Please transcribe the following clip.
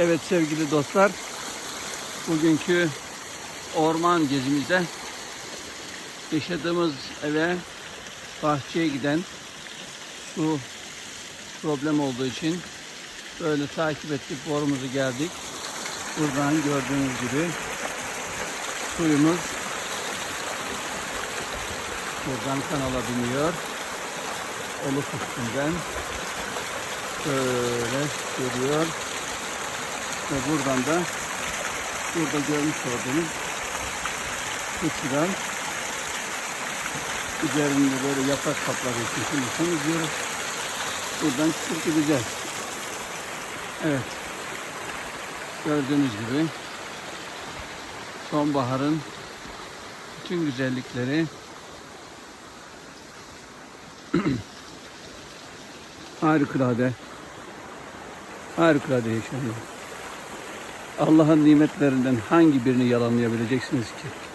Evet sevgili dostlar, bugünkü orman gezimizde yaşadığımız eve bahçeye giden su problem olduğu için böyle takip ettik, borumuzu geldik. Buradan gördüğünüz gibi suyumuz buradan kanala biniyor. Oluk üstünden böyle geliyor. Ve buradan da burada görmüş olduğunuz uçuran üzerinde böyle yaprak kapları için şimdi temizliyoruz. Buradan çıkıp gideceğiz. Evet. Gördüğünüz gibi sonbaharın bütün güzellikleri harikulade harikulade yaşanıyor. Allah'ın nimetlerinden hangi birini yalanlayabileceksiniz ki?